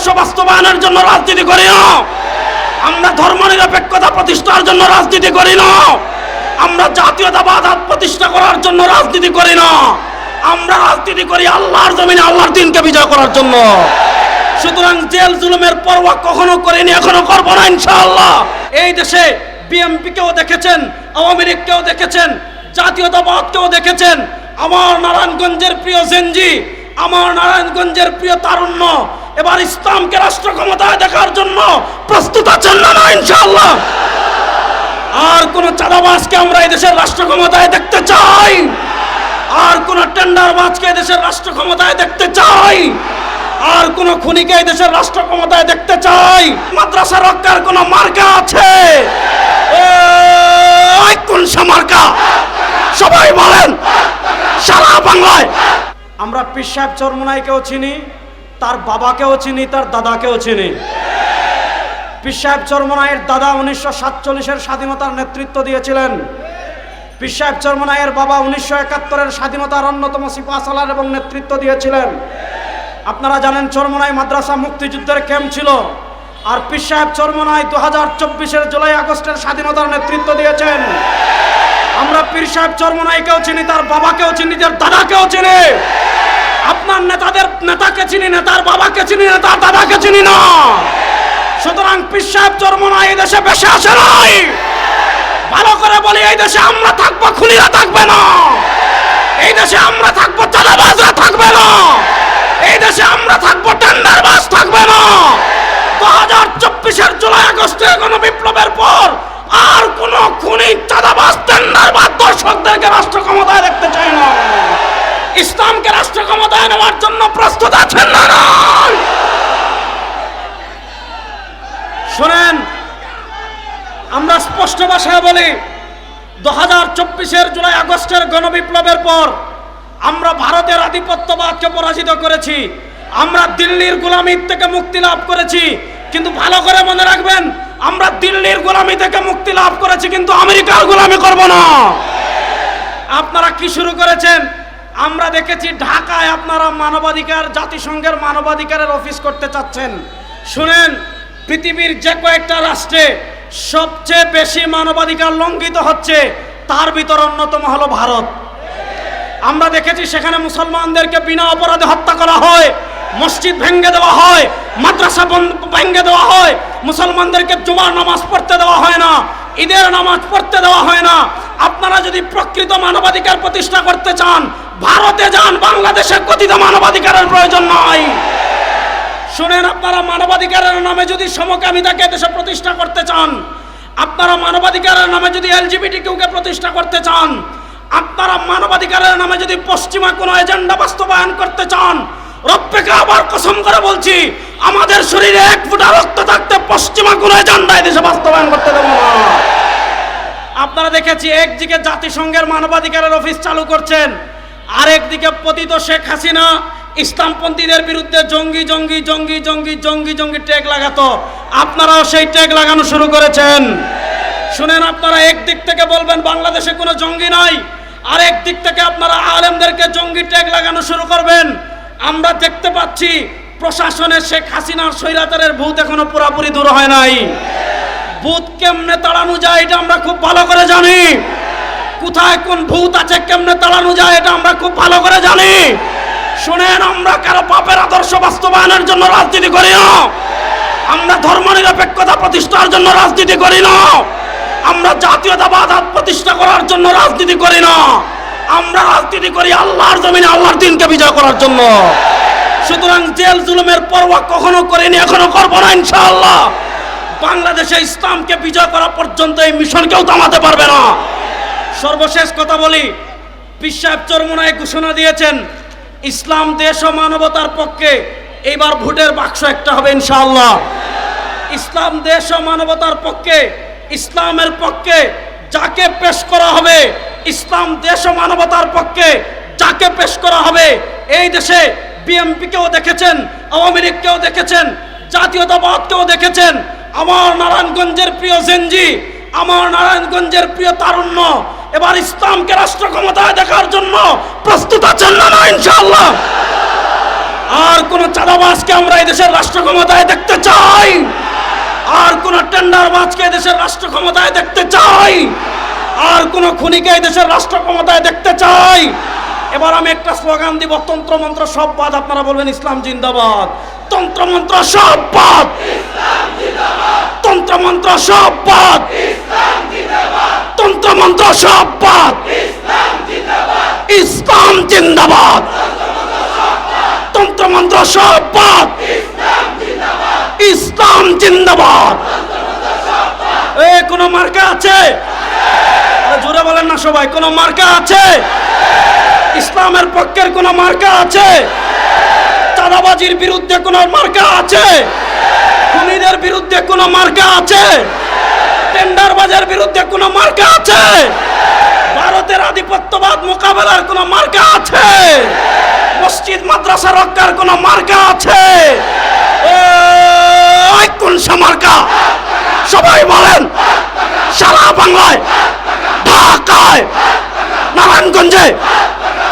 আদর্শ বাস্তবায়নের জন্য রাজনীতি করি না। আমরা ধর্ম নিরপেক্ষতা প্রতিষ্ঠার জন্য রাজনীতি করি না। আমরা জাতীয়তাবাদ প্রতিষ্ঠা করার জন্য রাজনীতি করি না। আমরা রাজনীতি করি আল্লাহর জমিনে, আল্লাহর দিনকে বিজয় করার জন্য। সুতরাং জেল জুলুমের পরোয়া কখনো করিনি, এখনও করব না ইনশাআল্লাহ। এই দেশে বিএমপি কেও দেখেছেন, আওয়ামী লীগকেও দেখেছেন, জাতীয়তাবাদকেও দেখেছেন। আমার নারায়ণগঞ্জের প্রিয় জেনজি, আমার নারায়ণগঞ্জের প্রিয় তারুণ্য এবার ইসলামকে রাষ্ট্র ক্ষমতায় দেখার জন্য প্রস্তুত আছেন না না, ইনশাআল্লাহ? আর কোন চাঁদাবাজকে আমরা এই দেশের রাষ্ট্র ক্ষমতায় দেখতে চাই? আর কোন টেন্ডারবাজকে দেশের রাষ্ট্র ক্ষমতায় দেখতে চাই? আর কোন খুনিকে দেশের রাষ্ট্র ক্ষমতায় দেখতে চাই? মাদ্রাসা রক্ষার কোন মার্কা আছে? কোন মার্কা? সবাই বলেন, সারা বাংলায়। আমরা পীর সাহেব চরমুনাইকেও চিনি। তার বাবাকেও চিনি, তার দাদাকেও চিনি। পীর সাহেব চরমুনাইয়ের দাদা উনিশশো সাতচল্লিশের স্বাধীনতার নেতৃত্ব দিয়েছিলেন। পীর সাহেব চরমুনাইয়ের বাবা উনিশশো একাত্তরের স্বাধীনতার অন্যতম সিপাহসালার এবং নেতৃত্ব দিয়েছিলেন। আপনারা জানেন চরমোনাই মাদ্রাসা মুক্তিযুদ্ধের ক্যাম্প ছিল। আর পীর সাহেব চরমোনাই দু হাজার চব্বিশের জুলাই আগস্টের স্বাধীনতার নেতৃত্ব দিয়েছেন। আমরা পীর সাহেব চরমোনাইকেও চিনি, তার বাবাকেও চিনি, তার দাদাকেও চিনি। নেতাকে চিনি না, তার বাবাকে চিনি না, তার দাদাকে চিনি না। সুতরাং পীর সাহেব না এই দেশে বেশি আসে নাই। ভালো করে বলি, এই দেশে আমরা থাকব, খুনিরা থাকবে না। এই দেশে আমরা থাকব চাঁদাবাজরা থাকবে না এই দেশে আমরা থাকব টেন্ডারবাজ থাকবে না দু হাজার চব্বিশের জুলাই আগস্টে কোনো বিপ্লবের পর আর কোন খুনি চাঁদাবাজ টেন্ডারবাজ দর্শকদেরকে রাষ্ট্র ক্ষমতায় দেখতে চাই না ইসলামকে রাষ্ট্র ক্ষমতায় নেওয়ার জন্য প্রস্তুত আছেন না? শুনেন, আমরা স্পষ্ট ভাষায় বলি, দু হাজার চব্বিশের জুলাই আগস্টের গণবিপ্লবের পর আমরা ভারতের আধিপত্যবাদকে পরাজিত করেছি, আমরা দিল্লির গোলামির থেকে মুক্তি লাভ করেছি, কিন্তু ভালো করে মনে রাখবেন, আমরা দিল্লির গোলামি থেকে মুক্তি লাভ করেছি, কিন্তু আমেরিকার গোলামি করব না আপনারা কি শুরু করেছেন আমরা দেখেছি ঢাকায় আপনারা মানবাধিকার, জাতিসংঘের মানবাধিকারের অফিস করতে চাচ্ছেন। শুনেন, পৃথিবীর যে কয়েকটা রাষ্ট্রে সবচেয়ে বেশি মানবাধিকার লঙ্ঘিত হচ্ছে, তার ভিতর অন্যতম হলো ভারত। আমরা দেখেছি সেখানে মুসলমানদেরকে বিনা অপরাধে হত্যা করা হয়, মসজিদ ভেঙ্গে দেওয়া হয়, মাদ্রাসা ভেঙ্গে দেওয়া হয়, মুসলমানদেরকে জুমার নামাজ পড়তে দেওয়া হয় না, ঈদের নামাজ পড়তে দেওয়া হয় না। আপনারা যদি প্রকৃত মানবাধিকার প্রতিষ্ঠা করতে চান ভারতে যান, বাংলাদেশে কথিত মানবাধিকারের প্রয়োজন নয়। শুনেন আপনারা, মানবাধিকারের নামে যদি সমকামিতাকে দেশে প্রতিষ্ঠা করতে চান, আপনারা মানবাধিকারের নামে যদি এলজিবিটি কেউকে প্রতিষ্ঠা করতে চান, আপনারা মানবাধিকারের নামে যদি পশ্চিমা কোনো এজেন্ডা বাস্তবায়ন করতে চান, রব্বেকে আবার কসম করে বলছি, আমাদের শরীরে এক ফুটা রক্ত থাকতে পশ্চিমা কোনো এজেন্ডা দেশে বাস্তবায়ন করতে দেবো না। আপনারা দেখেছি, একদিকে জাতিসংঘের মানবাধিকারের অফিস চালু করছেন আরেকদিকে পতিত শেখ হাসিনা, ইসলামপন্থীদের বিরুদ্ধে জঙ্গি জঙ্গি জঙ্গি জঙ্গি জঙ্গি জঙ্গি ট্যাগ লাগাতো। আপনারাও সেই ট্যাগ লাগানো শুরু করেছেন। শুনেন আপনারা, একদিক থেকে বলবেন বাংলাদেশে কোনো জঙ্গি নাই, আরেক দিক থেকে আপনারা আলেমদেরকে জঙ্গি ট্যাগ লাগানো শুরু করবেন। আমরা দেখতে পাচ্ছি প্রশাসনের শেখ হাসিনার স্বৈরাচারের ভূত এখনও পুরাপুরি দূর হয় নাই। ভূত কেমনে তাড়ানো যায়, এটা আমরা খুব ভালো করে জানি। কোথায় কোন ভূত আছে, কেমনে তাড়ানো যায়, এটা আমরা খুব ভালো করে জানি। শুনেন, আমরা কারও পাপের আদর্শ বাস্তবায়নের জন্য রাজনীতি করি না। আমরা ধর্ম নিরপেক্ষতা প্রতিষ্ঠার জন্য রাজনীতি করি না। আমরা জাতীয়তাবাদ প্রতিষ্ঠা করার জন্য রাজনীতি করি না। আমরা রাজনীতি করি আল্লাহর জমিনে, আল্লাহর দিনকে বিজয় করার জন্য। সুতরাং জেল জুলুমের পরোয়া কখনো করিনি, এখনও করব না, ইনশাআল্লাহ। বাংলাদেশে ইসলামকে বিজয় করা পর্যন্ত এই মিশনকেও থামাতে পারবে না। সর্বশেষ কথা বলি। বিশ্বাব চরমুনায় ঘোষণা দিয়েছেন, ইসলাম, দেশ ও মানবতার পক্ষে এইবার ভোটের বাক্স একটা হবে ইনশাআল্লাহ। ইসলাম, দেশ ও মানবতার পক্ষে, ইসলামের পক্ষে যাকে পেশ করা হবে, ইসলাম, দেশ ও মানবতার পক্ষে যাকে পেশ করা হবে, এই দেশে বিএমপিকেও দেখেছেন, আওয়ামী লীগকেও দেখেছেন, জাতীয়তাবাদকেও দেখেছেন। আমার নারায়ণগঞ্জের প্রিয় জেনজি, আমার নারায়ণগঞ্জের প্রিয় তারুণ্য এবার ইসলামকে রাষ্ট্র ক্ষমতায় দেখার জন্য প্রস্তুত আছেন না না, ইনশাআল্লাহ? আর কোন চাঁদাবাজকে আমরা এই দেশের রাষ্ট্র ক্ষমতায় দেখতে চাই? আর কোন টেন্ডারবাজকে এই দেশের রাষ্ট্র ক্ষমতায় দেখতে চাই? আর কোন খুনিকে এই দেশের রাষ্ট্র ক্ষমতায় দেখতে চাই? এবার আমি একটা স্লোগান দিব, তন্ত্রমন্ত্র সব বাদ, আপনারা বলবেন ইসলাম জিন্দাবাদ। তন্ত্রমন্ত্র সব বাদ। তন্ত্রমন্ত্র সব বাদ। তন্ত্রমন্ত্র সব বাদ। ইসলাম জিন্দাবাদ। তন্ত্রমন্ত্র সব বাদ। ইসলাম জিন্দাবাদ। এ, কোন মার্কা আছে? জোরে বলেন না সবাই, কোনো মার্কা আছে? ইসলামের পক্ষের কোনো মার্কা আছে? চাঁদাবাজির বিরুদ্ধে কোনো মার্কা আছে? খুনিদের বিরুদ্ধে কোনো মার্কা আছে? টেন্ডারবাজের বিরুদ্ধে কোনো মার্কা আছে? ভারতের আধিপত্যবাদ মোকাবেলার কোনো মার্কা আছে? মসজিদ, মাদ্রাসা রক্ষার কোনো মার্কা আছে? কোন সে মার্কা? সবাই বলেন, সারা বাংলায়, ঢাকায়, নারায়ণগঞ্জে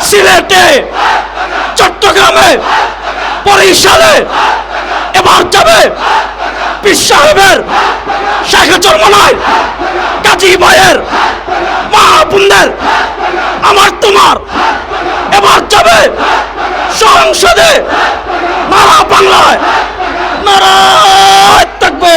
সিলেটে, চট্টগ্রামে, বরিশালে, এবার যাবে পীর সাহেবের শেখ চরমনায় কাজী ভাইয়ের মা বোনদের, আমার তোমার। এবার যাবে সংসদে, নারা বাংলায়। নারায় থাকবে।